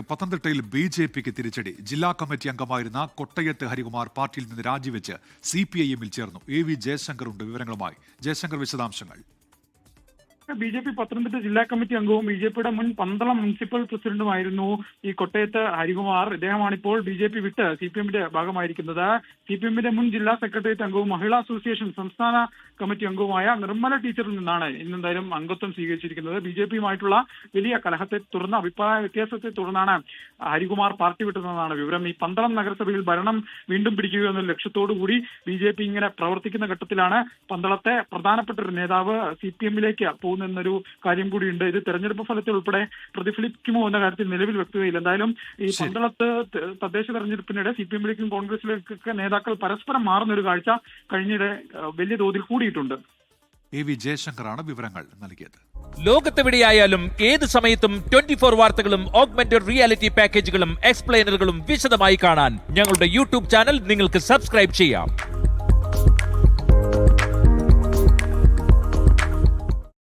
പത്തനംതിട്ടയിൽ B J പിക്ക് തിരിച്ചടി. ജില്ലാ കമ്മിറ്റി അംഗമായിരുന്ന കൊട്ടയത്ത് ഹരികുമാർ പാർട്ടിയിൽ നിന്ന് രാജിവെച്ച് സി പി ഐ എമ്മിൽ ചേർന്നു. എ വി ജയശങ്കർ ഉണ്ട് വിവരങ്ങളുമായി. ജയശങ്കർ വിശദാംശങ്ങൾ. ബി ജെ പി പത്തനംതിട്ട ജില്ലാ കമ്മിറ്റി അംഗവും ബി ജെ പിയുടെ മുൻ പന്തളം മുനിസിപ്പൽ പ്രസിഡന്റുമായിരുന്നു ഈ കൊട്ടയത്ത് ഹരികുമാർ. ഇദ്ദേഹമാണ് ഇപ്പോൾ ബി ജെ പി വിട്ട് സി പി എമ്മിന്റെ ഭാഗമായിരിക്കുന്നത്. സി പി എമ്മിന്റെ മുൻ ജില്ലാ സെക്രട്ടേറിയറ്റ് അംഗവും മഹിളാ അസോസിയേഷൻ സംസ്ഥാന കമ്മിറ്റി അംഗവുമായ നിർമ്മല ടീച്ചറിൽ നിന്നാണ് ഇന്നെന്തായാലും അംഗത്വം സ്വീകരിച്ചിരിക്കുന്നത്. ബി ജെ പിയുമായിട്ടുള്ള വലിയ കലഹത്തെ തുടർന്ന് അഭിപ്രായ വ്യത്യാസത്തെ തുടർന്നാണ് ഹരികുമാർ പാർട്ടി വിട്ടതെന്നാണ് വിവരം. ഈ പന്തളം നഗരസഭയിൽ ഭരണം വീണ്ടും പിടിക്കുക എന്ന ലക്ഷ്യത്തോടു കൂടി ബി ജെ പി ഇങ്ങനെ പ്രവർത്തിക്കുന്ന ഘട്ടത്തിലാണ് പന്തളത്തെ പ്രധാനപ്പെട്ട ഒരു നേതാവ് സി പി എമ്മിലേക്ക് പോകുന്നൊരു കാര്യം കൂടിയുണ്ട്. ഇത് തെരഞ്ഞെടുപ്പ് ഫലത്തിൽ ഉൾപ്പെടെ പ്രതിഫലിക്കുമോ എന്ന കാര്യത്തിൽ നിലവിൽ വ്യക്തതയില്ല. എന്തായാലും ഈ. പന്തളത്ത് തദ്ദേശ തെരഞ്ഞെടുപ്പിനിടെ സി പി എമ്മിലേക്കും കോൺഗ്രസിലേക്കൊക്കെ നേതാക്കൾ പരസ്പരം മാറുന്ന ഒരു കാഴ്ച കഴിഞ്ഞിടെ വലിയ തോതിൽ കൂടിയിട്ടുണ്ട്. എ വി ജയശങ്കറാണ് വിവരങ്ങൾ നൽകിയത്. ലോകത്തെവിടെയായാലും ഏത് സമയത്തും ട്വന്റി ഫോർ വാർത്തകളും ഓഗ്മെന്റഡ് റിയാലിറ്റി പാക്കേജുകളും എക്സ്പ്ലെയിനറുകളും വിശദമായി കാണാൻ ഞങ്ങളുടെ യൂട്യൂബ് ചാനൽ നിങ്ങൾക്ക് സബ്സ്ക്രൈബ് ചെയ്യാം.